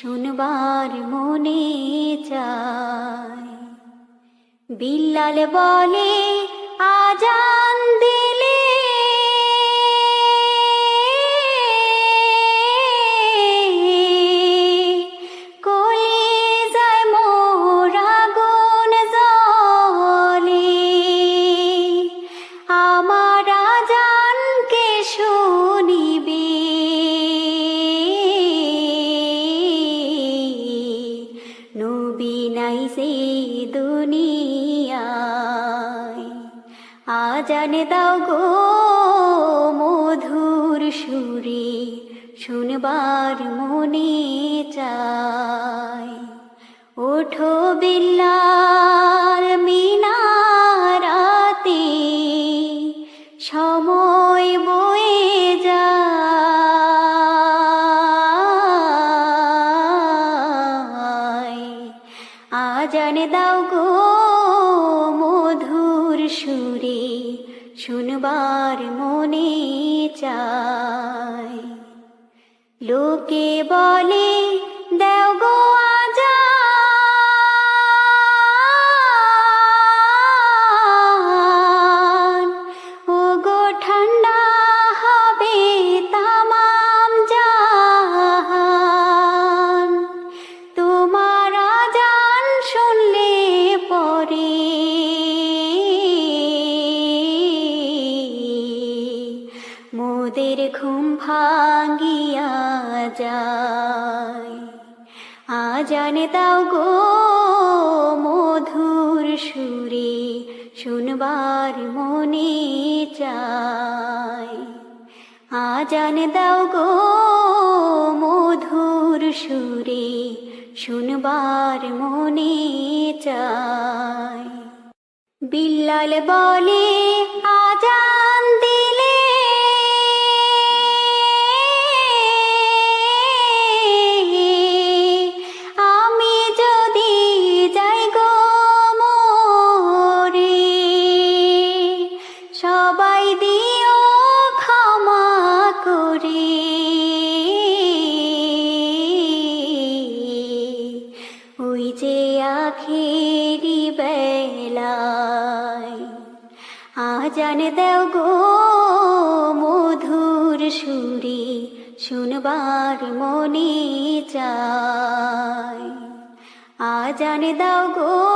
শুনবার মনে চায়। বিল্লাল বলে আজান দিলে আজান দাও গো মধুর সুরে, শুনবার মনে চায় ওঠো বিল্লাল মিনারাতে, সময় বয়ে যায়। আজান দাও গো মধুর সুরে শুনবার মনে চায়। লোকে বলে ঘুম ভাঙ্গিয়া যায়। আজান দাও গো মধুর সুরে, শুনবার মনে চায় আজান দাও গো মধুর সুরে, শুনবার মনে চায় বিল্লাল বলে দিও করে। আজান দেও গো মধুর সুরে শুনবার মনে চায়। আজান দাও গো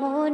মোর